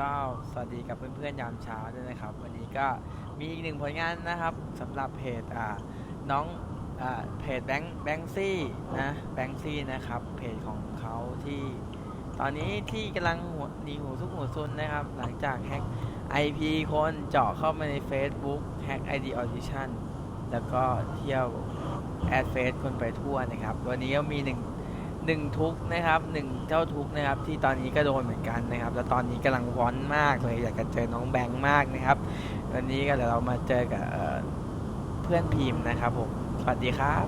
ก็สวัสดีกับเพื่อนๆยามเช้าด้วยนะครับ วันนี้ก็มีอีกหนึ่งผลงานนะครับสำหรับเพจอ่าน้องอ่าเพจแบงค์แบงซี่นะแบงซี่นะครับเพจของเขาที่ตอนนี้ที่กำลังหัวหนีหูทุกหูซุนนะครับ หลังจากแฮ็ก IP คนเจาะเข้ามาใน Facebook แฮ็ก ID Audition แล้วก็เที่ยวแอดเฟซคนไปทั่วนะครับ วันนี้ก็มีหนึ่ง หนึ่งทุกข์นะครับหนึ่งเจ้าทุกข์นะครับที่ตอนนี้ก็โดนเหมือนกันนะครับแล้วตอนนี้กำลังวอนมากเลยอยากจะเจอน้องแบงค์มากนะครับวันนี้ก็เดี๋ยวเรามาเจอกับเอ่อเพื่อนพิมพ์นะครับผมสวัสดีครับ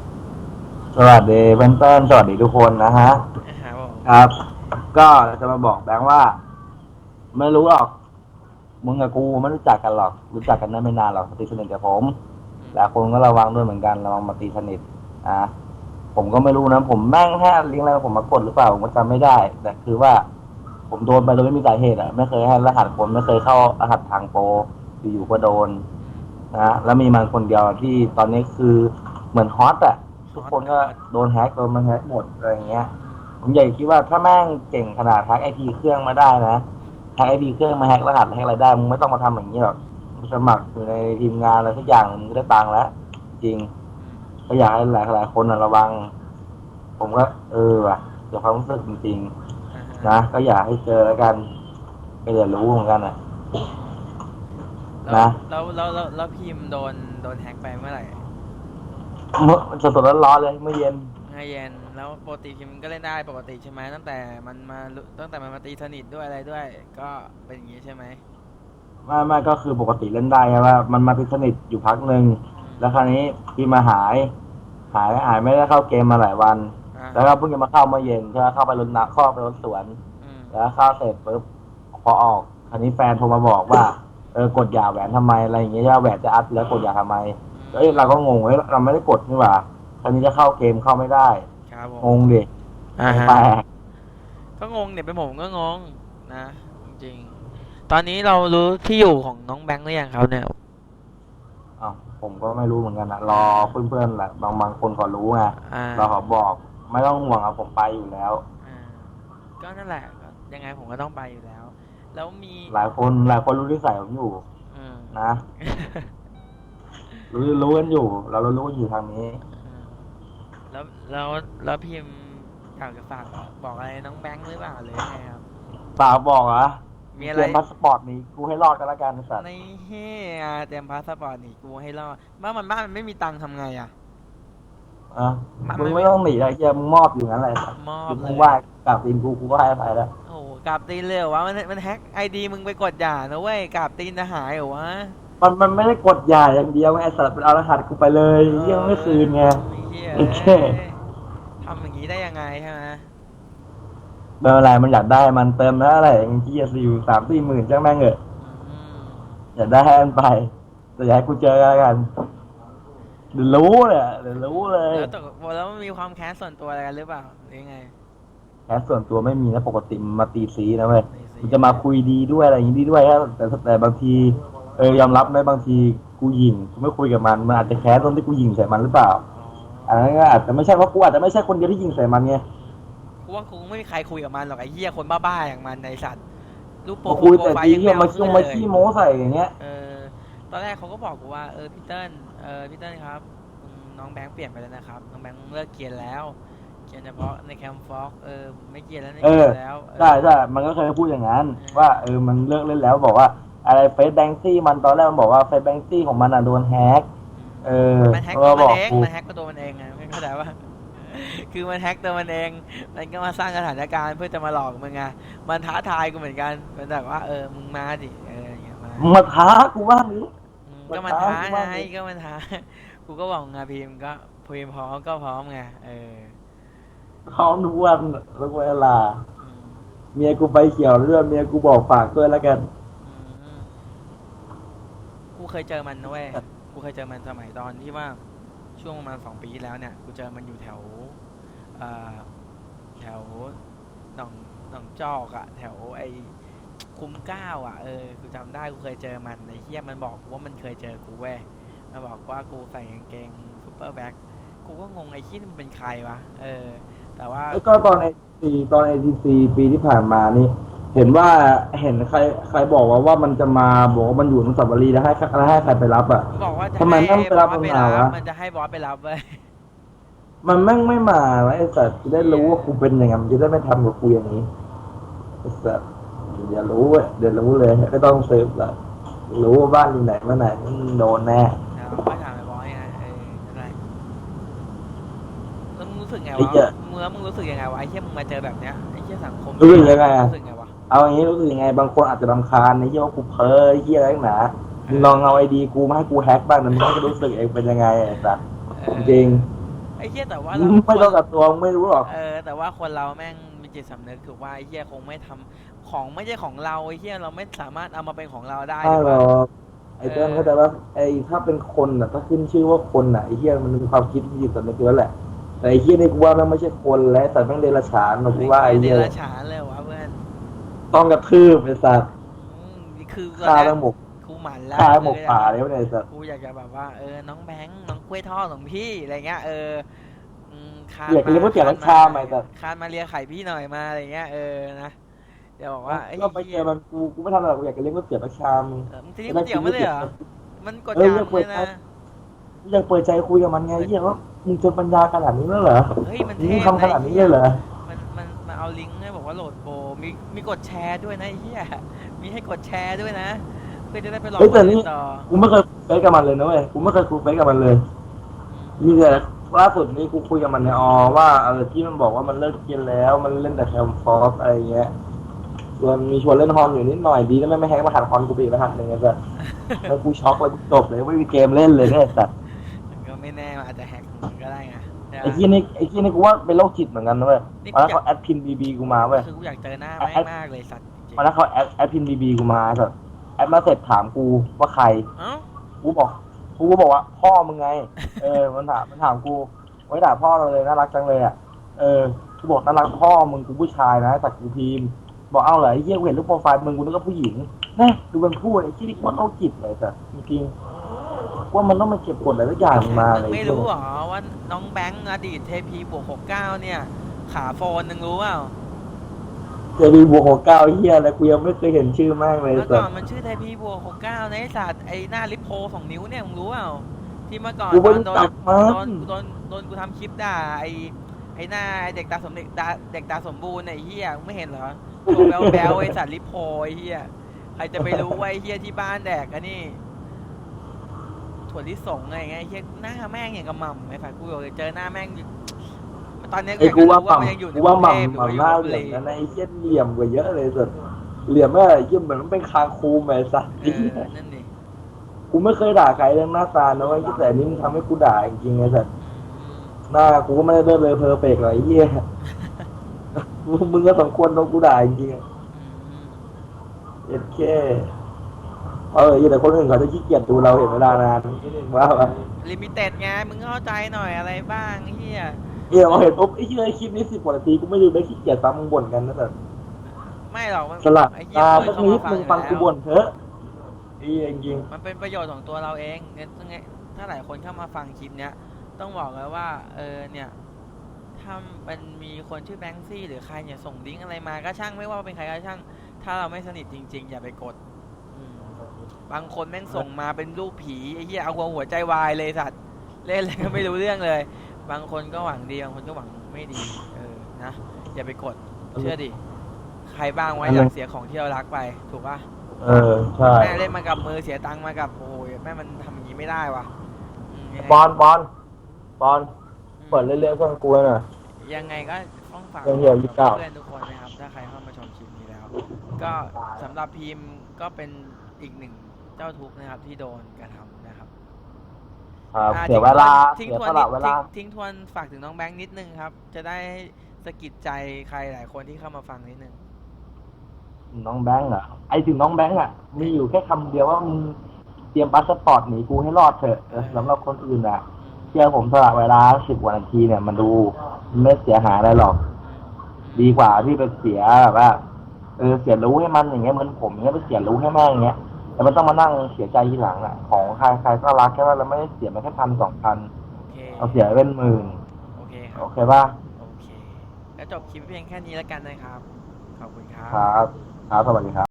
สวัสดีเพื่อนๆสวัสดีทุกคนนะฮะนะครับผมครับ ก็จะมาบอกแบงค์ว่า ไม่รู้หรอกมึงกับกูไม่รู้จักกันหรอก รู้จักกันได้ไม่นานหรอกตีสนิทกับผมหลายคนก็ระวังด้วยเหมือนกันระวังมาตีสนิทอะ ผมก็ไม่รู้นะ ผมแม่งแค่ลิงก์อะไรผมมากดหรือเปล่าผมก็จำไม่ได้ แต่คือว่า ผมโดนไปโดยไม่มีสาเหตุอะ ไม่เคยให้รหัสผมไม่เคยเข้ารหัสทางโปรอยู่ๆก็โดนนะแล้วมีมันคนเดียวที่ตอนนี้คือเหมือนฮอตอะ ทุกคนก็โดนแฮกโดนมันแฮกหมดอะไรเงี้ย ผมใหญ่คิดว่าถ้าแม่งเก่งขนาดแฮกไอพีเครื่องมาได้นะแฮกไอพีเครื่องมาแฮกรหัสแฮกอะไรได้มึงไม่ต้องมาทำอย่างนี้หรอกสมัครอยู่ในทีมงานอะไรทุกอย่างมึงได้ตังค์แล้วจริง ก็อยากให้หลายหลายๆคนนะระวัง ผมก็ เออว่ะเดี๋ยวความรู้สึกจริงอ่าฮๆนะก็อยากให้เจอแล้วกันก็เดี๋ยวรู้เหมือนกันอะแล้วนะแล้วแล้วแล้วแล้วพิมพ์โดนโดนแฮ็กไปเมื่อไหร่เมื่อสดๆร้อนๆเลยเมื่อเย็นไงเย็นแล้วปกติพิมพ์ก็เล่นได้ปกติใช่ไหมตั้งแต่มันมารู้ตั้งแต่มันมาตีสนิทด้วยอะไรด้วย ก็เป็นอย่างนี้ใช่ไหมไม่ไม่ก็คือปกติเล่นได้ใช่ว่า มันมาติดสนิทอยู่พักหนึ่ง แล้วคราวนี้พี่มาหาย หายหายไม่ได้เข้าเกมมาหลายวัน อ่าแล้วก็เพิ่งจะมาเข้าเมื่อเย็นใช่ไหมเข้าไปรถน้ำเข้าไปรถสวน อืมแล้วเข้าเสร็จปุ๊บพอออกคราวนี้แฟนโทรมาบอกว่าเออกดหย่าแหวนทำไมอะไรอย่างเงี้ยใช่ไหมแหวนจะอัดแล้วกดหย่าทำไมเอ้ยเราก็งงเฮ้ยเราไม่ได้กดนี่หว่าคราวนี้จะเข้าเกมเข้าไม่ได้ครับผงมงดิอ่าฮะแปลกก็งงเนี่ยเป็นผมก็งงนะ จริงๆตอนนี้เรารู้ที่อยู่ของน้องแบงค์หรือยังครับเนี่ย อ้าว ผมก็ไม่รู้เหมือนกันนะรอเพื่อนๆแหละบางบางคนก็รู้ไงอ่า เราขอบอกไม่ต้องห่วงครับผมไปอยู่แล้ว อ่าก็นั่นแหละก็ยังไงผมก็ต้องไปอยู่แล้ว แล้วมีหลายคนหลายคนรู้ที่ใส่ผมอยู่อืมนะ รู้รู้กันอยู่เรารู้กันอยู่ทางนี้แล้วแล้วแล้วพิมพ์อยากจะฝากบอกอะไรน้องแบงค์หรือเปล่าหรือยังไงครับปากบอกเหรอะ มีอะไรเตรียมพาสปอร์ตหนี้กูให้รอดกันละกันไอ้สัตว์ในเฮียเตรียมพาสปอร์ตหนีกูให้รอดบ้านมันบ้านมันไม่มีตังค์ทำไงอะ อะมันมึงไม่ ไม่ต้องหนีอะไรเฮียมึงมอบอยู่งั้นแหละมอบมึเลงยว่ากลับตีนกูกูก็ให้อภัยแล้วโอ้โหกราบตีนเลยเหรอวะมันมันแฮ็กไอดีมึงไปกดหย่านะเว้ยกราบตีนจะหายเหรอวะมันมันไม่ได้กดหย่าอย่างเดียวไงไอ้สัตว์เป็นเอารหัสกูไปเลยเยังไม่คืนไง ไอ้เหี้ยโอเค ทำอย่างนี้ได้ยังไงใช่ไหม ไม่เป็นไรมันอยากได้มันเติมแล้วอะไรอย่างเงี้ยสิอยู่สามสี่หมื่นจ้างแม่งเหอะอืมอยากได้ให้มันไปแต่อยากให้กูเจอกันละกันเดี๋ยวรู้เลยเดี๋ยวรู้เลยแล้วตกแล้วมันมีความแค้นส่วนตัวอะไรกันหรือเปล่าหรือยังไง แค่ส่วนตัวไม่มีนะปกติมันมาตีซีนะเว้ยในซีมันจะมาคุยดีด้วยอะไรอย่างนี้ดีด้วยครับแต่แต่บางทีเออยอมรับไหมบางทีกูหยิงกูไม่คุยกับมันมันอาจจะแค้นตรงที่กูหยิงใส่มันหรือเปล่าอ๋ออันนั้นก็อาจจะไม่ใช่เพราะกูอาจจะไม่ใช่คนเดียวที่ยิงใส่มันไงกู ว่ากูไม่มีใครคุยกับมันหรอกไอ้เหี้ยคนบ้าๆอย่างมันในสัตว์รูปโปรมาคุยแต่ไฟดีล์เฮียงมาไเอขี้ขึ้นมาเลยขี้โม้ใส่อย่างเงี้ย เออตอนแรกเขาก็บอกกูว่าเออพี่เติ้ลเออพี่เติ้ลครับอืมน้องแบงค์เปลี่ยนไปแล้วนะครับน้องแบงค์เลิกเกรียนแล้วเกรียนเฉพาะในแคมป์ฟอกเออไม่เกรียนแล้วไม่เอเกรีอยนแล้วเออ ใช่ใช่มันก็เคยพูดอย่างนั้นว่าเออ มันเลิกเล่นแล้วบอกว่า อะไรเฟซแบงซี่มันตอนแรกมันบอกว่าเฟซแบงซี่ของมันอะโดนแฮก เออมันแฮกเอตัวอมันบอกเองกูมันแฮกตัวมันเองไงไม่เข้าใจว่า คือมันแฮกตัวมันเอง มันก็มาสร้างสถานการณ์เพื่อจะมาหลอกมึงไงมันท้าทายกูเหมือนกัน มันแบบว่าเออ มึงมาดิ เอออย่างเงี้ยมามึงมาท้ากูว่านี้อืมมันก็มันท้าท้ากูไงว่าไงก็มันท้า กูก็บอกไงพิมพ์ก็พิมพ์พร้อมก็พร้อมไง เออเขาทุกวันแล้วเวลาอืมเมียกูไปเขียวเรื่องเมียกูบอกฝากด้วยแล้วกันอืมกูเคยเจอมันนะเว้ย กูเคยเจอมันสมัยตอนที่ว่า ช่วงประมาณสองปีที่แล้วเนี่ย กูเจอมันอยู่แถวเอ่อแถวหนองหนองจอกอะแถวไอคุ้มเก้าอะเออกูจำได้กูเคยเจอมันไอ้เฮียมันบอกว่ามันเคยเจอกูเว้ยมันบอกว่ากูใส่กางเกงซูเปอร์แบ็คกูก็งงไอ้ที่มันเป็นใครวะเออ แต่ว่า แล้วก็ตอนไอซีตอนไอซีปีที่ผ่านมานี่ เห็นว่าเห็นใครใครบอกว่าว่ามันจะมาบอกว่ามันอยู่อนุสาวรีย์แล้วให้แล้วให้ใครไปรับอะ บอกว่าจะทำไมให้ไม่ไปรับบอสไปมันมาวะ มันจะให้บอสไปรับเว้ยมันแม่งไม่มาไอ้สัตว์จะได้รู้ว่ากูเป็นยังไงมันจะได้ไม่ทำกับกูอย่างนี้ไอ้สัตว์เดี๋ยวรู้เว้ยเดี๋ยวรู้เลยไม่ต้องสืบละรู้ว่าบ้านอยู่ไหนเมื่อไหร่มึงโดนแน่เดี๋ยวก็ถามไอ้บอสไงเอออะไรแล้วมึงรู้สึกไงไอ้วะเหี้ยเมื่อมึงรู้สึกยังไงวะไอ้เหี้ยมึงมาเจอแบบเนี้ยไอ้เหี้ยสังคมรู้สึกยังไงอะรู้สึกไงวะ เอาอย่างนี้รู้สึกยังไง บางคนอาจจะรำคาญในที่ว่ากูเพ้อไอ้เหี้ยอะไรหนามึงลองเอาไอดีกูมาให้กูแฮ็กบ้างนะมึงก็จะรู้สึกเองเป็นยังไงไอ้สัตว์เออจริงไอ้เหี้ยแต่ว่ามึงไม่ต้องกับตัวมึงไม่รู้หรอกเออแต่ว่าคนเราแม่งมีจิตสำนึกคือว่าไอ้เหี้ยคงไม่ทำของไม่ใช่ของเราไอ้เหี้ยเราไม่สามารถเอามาเป็นของเราได้ใช่หรือหรเปล่าอกไอ้เต้นเข้าใจว่าไอ้ถ้าเป็นคนอะถ้าขึ้นชื่อว่าคนอะไอ้เหี้ยมันมีความคิดมีจิตสำนึกอยู่แล้วแหละแต่ไอ้เหี้ยนี่กูว่ามันไม่ใช่คนแล้วแต่แม่งเดรัจฉานนะกูว่าไอ้เดเหี้ยรัจฉานเลยวะเพื่อน ต้องกระทืบไอ้สัตว์อืมคือฆ่าตอนแม่เนี้งยหมกกูหมันแล้วฆ่าหมกป่าเลยไอ้สัตว์กูอยากจะแบบว่าเออน้องแบงค์น้องกล้วยทอดของพี่อะไรเงี้ยเอออืมคานอยากกินก๋วยเตี๋ยวน้ำชาไหมแต่คานมาเลียไข่พี่หน่อยมาอะไรเงี้ยเออนะเดี๋ยวบอกว่าไอ้ก็ไปเจเหี้ยอมันกูกูไม่ทำอะไรหรอกกูอยากจะเลี้ยงก๋วยเตี๋ยวประชาม เออมึงจะเรียกก๋วยเตี๋ยวมาเลยเหรอมันกดเออดันเรียกก๋เลวยยเตี๋ยวนะ กูอยากเปิดใจคุยกับมันไงเหี้ยว่ามึงจนปัญญาขนาดนี้แล้วเหรอเฮ้ยมันมึเท่งทำขนาดนี้เลยเหรอ มันมันมันเอาลิงก์ให้บอก ว่าโหลดโปรมีมีกดแชร์ด้วยนะไอ้เหี้ยมีให้กดแชร์ด้วยนะเพื่อจะได้ไปลองเฮ้ยแต่นี่ เล่นต่อกูไม่เคยคุยเฟซกับมันเลยนะเว้ย กูไม่เคยคุยเฟซกับมันเลย มีแต่ล่าสุดนี้กูคุยกับมันในออว่าเออที่มันบอกว่ามันเลิกกินแล้ว มันเล่นแต่แคมฟอสอะไรเงี้ยส่วนมีชวนเล่นฮอนอยู่นิดหน่อยดีแล้วไม่ไม่แฮกมาหันฮอนกูไปอีกรหัสหนึ่งไงสัสแล้วกูช็อกเลยกูจบเลยไม่มีเกมเล่นเลยเนี่ยสัส ได้ไงใช่ปะไอ้ที่นี่ไอ้ที่นี่กูว่าเป็นโรคจิตเหมือนกันนะเว้ยนี่วันนั้นกูอยากเขาแอดพินบีบีกูมาเว้ย คือกูอยากเจอหน้าแอแม่งดมากเลยสัตว์จริงวันนั้นเขาแอดแอดพินบีบีกูมาสัสแอดมาเสร็จถามกูว่าใคร เอ้ากูบอก กูก็บอกว่าพ่อมึงไง เออ มันถาม มันถามกูไว้ด่าพ่อเราเลย น่ารักจังเลยอะ เออ กูบอกน่ารักพ่อมึงกูผู้ชายนะแต่กูทีมบอกเอาเหรอไอ้เหี้ยกูเห็นรูปโปรไฟล์มึงกูนึกว่าผู้หญิงนะดูมันพูดไอ้ที่นี่มันเอาจิตเลยแต่จริงๆ ว่ามันต้องมาเก็บกดอะไรสักอย่างมามึเลยงไม่รู้เหรอว่าน้องแบงค์อดีตเทพีบวกหกเก้าเนี่ย ขาโฟนนึงรู้เปล่าเจมีบวกหกเก้าเหี้ยอะไรกูยังไม่เคยเห็นชื่อมากเลยเมื่อแต่ก่อนมันชื่อเทพีบวกหกเก้าในไอ้สัตว์ไอ้หน้าลิปโพสองนิ้วเนี่ยมึงรู้เปล่าที่เมื่อก่อนกูตไม่อนรู้โดนจักมัโดนนโดนโดนกูทำคลิปด่าไอ้ไอ้หน้าไอ้เด็กตาสมเด็จตาเด็กตาสมบูรณ์ไอ้เหี้ยมึงไม่เห็นเหรอตัวแบลแบลไอ้สัตว์ลิปโพไอ้เหี้ยใครจะไปรู้ว่าไอ้เหี้ยที่บ้านแดกอันนี้ ถั่วลิสงไงไงไอ้เหี้ยหน้าแม่งอย่างกับหม่ำไอ้ฝ่ายกูบอกเลยเจอหน้าแม่งอยู่ตอนเนี้ยไอ้กูว่าหอยม่มันยังอยู่ำในกูกว่ารุงหม่เทพำหรือหม่ำหว่าอยู่น้าลพเหลี่ยมบุรีนะไอ้เหี้ยเหลี่ยมกว่าเยอะเลยสุดเหลี่ยมแม่ไอ้เหี้ยเหมือนมันเป็นคางคูมไอ้สัสเอไอ้เหี้ยอนั่นดิกูไม่เคยด่าใครเรื่องหน้าตานะเว้ยแต่อันนี้มึงทำให้กูด่าจริงๆไอ้สัสหน้ากูก็ไม่ได้เลิศเลยเพอร์เฟกต์หรอกไอ้เหี้ยมึงมึงก็สมควรโดนกูด่าจริงๆอะอืมเอ็ดแค่ เออแต่คนอื่นเขาจะขี้เกียจดูเราเห็นเวลานานว่าปะลิมิเต็ดไงมึงเข้าใจหน่อยอะไรบ้างเฮียเหี้ยเราเห็นปุ๊บไอ้เหี้ยคลิปนี้สิบกว่านาทีกูไม่ดูไม่ขี้เกียจฟังมึงบ่นกันนะแต่ไม่หรอกมันสลับไอ้เหี้ยตาคนสักเข้านิดมาฟังมึงอยู่ฟังกูแล้วบ่นเถอะไอ้เหี้ยจริงมันเป็นประโยชน์ของตัวเราเองงั้นไงถ้าหลายคนเข้ามาฟังคลิปเนี้ยต้องบอกเลยว่า เออเนี่ยถ้ามันมีคนชื่อแบงค์ซี่หรือใครเนี่ยส่งลิงก์อะไรมาก็ช่างไม่ว่าเป็นใครก็ช่าง ถ้าเราไม่สนิทจริง ๆ อย่าไปกดอืม บางคนแม่งส่งมาเป็นรูปผีไอ้เหี้ยเอาหัวหัวใจวายเลยสัตว์เล่นอะไรก็ไม่รู้เรื่องเลย บางคนก็หวังดีบางคนก็หวังไม่ดี เออนะอย่าไปกดเชื่อดิใครบ้างไว้อยากเสียของที่เรารักไป ถูกปะเออใช่แม่เล่นมากับมือเสียตังค์มากับโอ้ยแม่มันทำอย่างนี้ไม่ได้วะอืมยังไงปอนปอนปอนอืมเปิดเรื่อยๆเพื่อนกูหน่อยยังไงก็ต้องฝากเรื่องเหี้ยเยี่สิบเก้าพื่อนๆทุกคนนะครับ ถ้าใครเข้ามาชมคลิปนี้แล้ว ก็สำหรับพิมพ์ก็เป็น อีกหนึ่งเจ้าทุกข์นะครับ ที่โดนกระทำนะครับครับอ่าเสียเวลาทิ้งเสียทวนสละเวลาทิ้งทิ้งทวนฝากถึงน้องแบงค์นิดนึงครับ จะได้สะกิดใจใครหลายคนที่เข้ามาฟังนิดนึง น้องแบงค์อะไอถึงน้องแบงค์อะ มีอยู่แค่คำเดียวว่ามึงเตรียมพาสปอร์ตหนีกูให้รอดเถอะเออสำหรับคนอื่นอะ เชื่อผมสละเวลาสิบกว่านาทีเนี่ย มันดูไม่เสียหายอะไรหรอก ดีกว่าที่ไปเสียแบบว่า เออเสียรู้ให้มันอย่างเงี้ยเหมือนผมเงี้ยไปเสียรู้ให้แม่งอย่างเงี้ย แต่มันต้องมานั่งเสียใจทีหลังอะ ของใครใครก็รักแค่ว่าเราไม่ได้เสียมาแค่พันสองพันโอเคเอาเสียเป็นหมื่นโอเคครัโอบเคป่ะโอเคแล้วจบคลิปเพียงแค่นี้แล้วกันนะครับ ขอบคุณครับ ครับคครับสวัสดีครับ